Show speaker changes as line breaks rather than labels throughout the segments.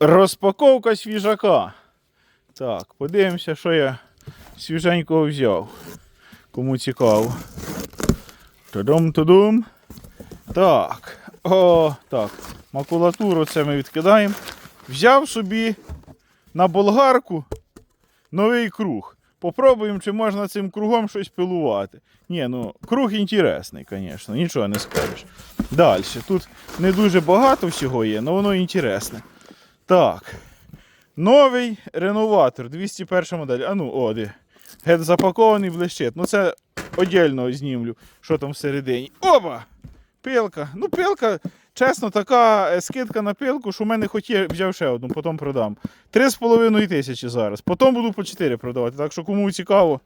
Розпаковка свіжака. Так, подивимося, що я свіженького взяв. Кому цікаво. Тадум-тадум. Так. О, так. Макулатуру це ми відкидаємо. Взяв собі на болгарку новий круг. Попробуємо, чи можна цим кругом щось пилувати. Ні, ну круг інтересний, звісно, нічого не скажеш. Далі. Тут не дуже багато всього є, але воно інтересне. Так. Новий реноватор 201 модель. А ну, о, де. Гет запакований блищить. Ну це отдельно знімлю, що там всередині. Опа! Пилка. Ну, пилка, чесно, така е, скидка на пилку, що в мене хоч є, взяв ще одну, потім продам. 3,5 тисячі зараз. Потім буду по 4 продавати. Так що кому цікаво,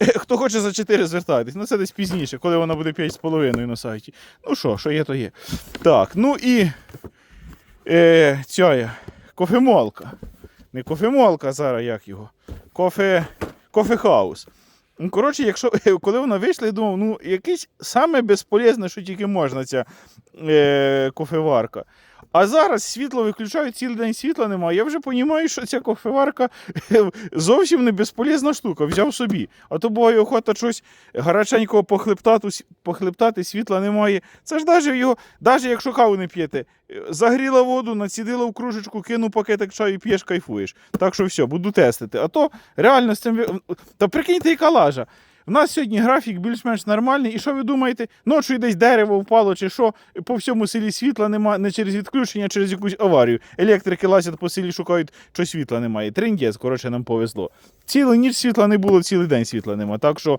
хто хоче за 4 звертайтесь. Ну це десь пізніше, коли вона буде 5,5 на сайті. Ну що, що є, то є. Так, ну і е, ця кофемолка. Не кофемолка, зараз як його. Кофе, кофехаус. Ну, коротше, якщо, коли вона вийшла, я думав, ну, якесь саме безполезне, що тільки можна, ця е, кофеварка. А зараз світло виключають, цілий день світла немає. Я вже розумію, що ця кофеварка зовсім не безполезна штука. Взяв собі. А то буває охота щось гаряченького похлептати, похлептати, світла немає. Це ж навіть його, навіть якщо каву не п'єте, загріла воду, націдила в кружечку, кинув пакетик чаю, п'єш, кайфуєш. Так що все, буду тестити. А то реально з цим. Та прикиньте, яка лажа. У нас сьогодні графік більш-менш нормальний. І що ви думаєте? Ночою десь дерево впало чи що, по всьому селі світла немає, не через відключення, а через якусь аварію. Електрики лазять по селі, шукають, що світла немає. Трендець, коротше, нам повезло. Цілу ніч світла не було, цілий день світла нема. Так що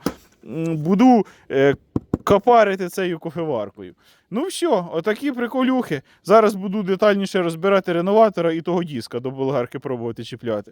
буду е, капарити цією кофеваркою. Ну все, отакі приколюхи. Зараз буду детальніше розбирати реноватора і того диска до болгарки пробувати чіпляти.